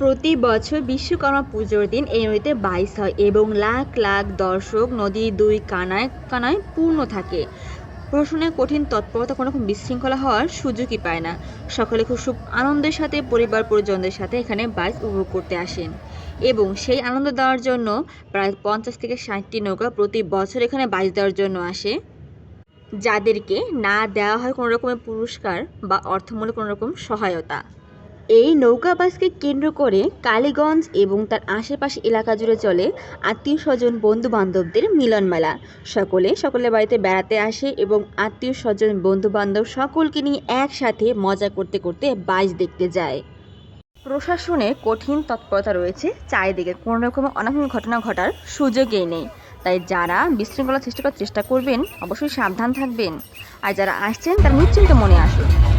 প্রতি বছর বিশ্বকর্মা পুজোর দিন এই নদীতে বাইস হয় এবং লাখ লাখ দর্শক নদীর দুই কানায় কানায় পূর্ণ থাকে। প্রশ্নে কঠিন তৎপরতা কোনো বিশৃঙ্খলা হওয়ার সুযোগই পায় না। সকলে খুব সুখ আনন্দের সাথে পরিবার পরিজনদের সাথে এখানে বাইস উপভোগ করতে আসেন এবং সেই আনন্দ দেওয়ার জন্য প্রায় পঞ্চাশ থেকে ষাটটি নৌকা প্রতি বছর এখানে বাইস দেওয়ার জন্য আসে। যাদেরকে না দেওয়া হয় কোনো রকমের পুরস্কার বা অর্থমূলক কোনো রকম সহায়তা। এই নৌকা বাসকে কেন্দ্র করে কালীগঞ্জ এবং তার আশেপাশে এলাকা জুড়ে চলে আত্মীয় স্বজন বন্ধু বান্ধবদের মিলন মেলা সকলে সকলের বাড়িতে বেড়াতে আসে এবং আত্মীয় স্বজন বন্ধু বান্ধব সকলকে নিয়ে একসাথে মজা করতে করতে বাইচ দেখতে যায়। প্রশাসনে কঠিন তৎপরতা রয়েছে। চারিদিকে কোনো রকমের অনাকাঙ্ক্ষিত ঘটনা ঘটার সুযোগই নেই। তাই যারা বিশৃঙ্খলা সৃষ্টি করার চেষ্টা করবেন, অবশ্যই সাবধান থাকবেন। আর যারা আসছেন, তারা নিশ্চিন্ত মনে আসুন।